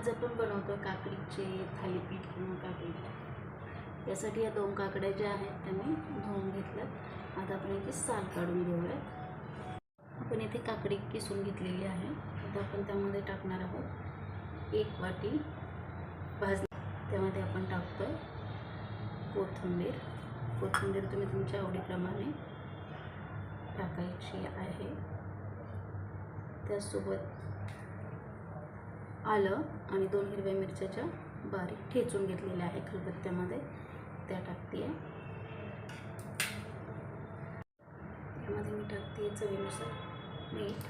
आज आपण बनवतो काकडीचे थालीपीठ किंवा काकडी. त्यासाठी या दोन काकड्या ज्या आहेत त्या मी धुवून घेतल्यात. आता आपण याची साल काढून घेऊयात आपण इथे काकडी किसून घेतलेली आहे. आता आपण त्यामध्ये टाकणार आहोत एक वाटी भाज त्यामध्ये आपण टाकतो कोथिंबीर. कोथिंबीर तुम्ही तुमच्या आवडीप्रमाणे टाकायची आहे. त्यासोबत आलं आणि दोन हिरव्या मिरच्याच्या बारीक ठेचून घेतलेल्या आहे खलबत्त्यामध्ये त्या टाकते त्यामध्ये मी टाकते चवीनुसार मीठ.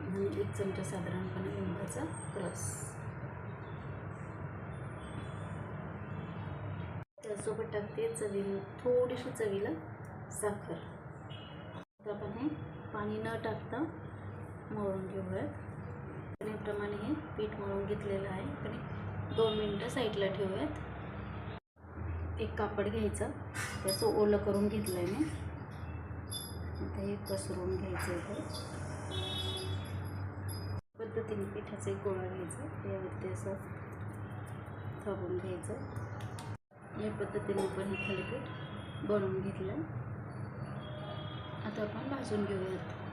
आणि एक चमचा साधारणपणे लिंबाचा रस. त्यासोबत टाकते चवी थोडीशी चवीला साखर. आपण हे पाणी न टाकता मळून घेऊयात. त्याप्रमाणे हे पीठ मळून घेतलेलं आहे. आणि दोन मिनटं साईडला ठेवूयात. एक कापड घ्यायचं. त्याचं ओलं करून घेतलं आहे मी. आता हे पसरून घ्यायचं इथे पद्धतीने पिठाचं एक गोळा घ्यायचं. यावरती असं थांबून घ्यायचं. या पद्धतीने आपण हे थालीपीठ बनवून घेतलं आता आपण भाजून घेऊयात.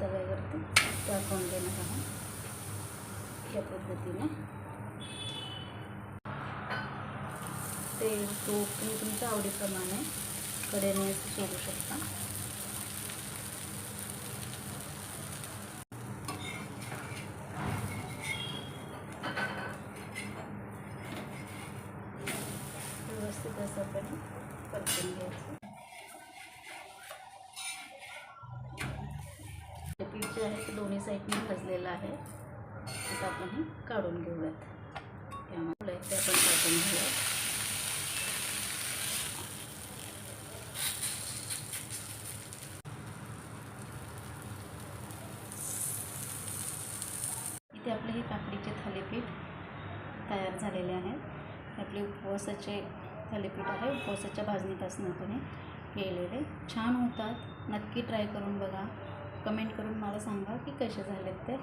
तव्यावरती टाकून देणार आहोत या पद्धतीने तेल तूप तुम्ही तुमच्या आवडीप्रमाणे कडेने सोडू शकता व्यवस्थित असं आपण परतून पीठ जे आहे ते दोन्ही साईडने भाजलेलं आहे. आता आपण हे काढून घेऊयात. त्यामुळे ते आपण काढून घेऊयात. इथे आपले हे काकडीचे थालीपीठ तयार झालेले आहेत आपले उपवासाचे थालीपीठ आहे. उपवासाच्या भाजणीपासून आपण हे केलेले छान होतात. नक्की ट्राय करून बघा. कमेंट करून मला सांगा की कसे झालेत ते.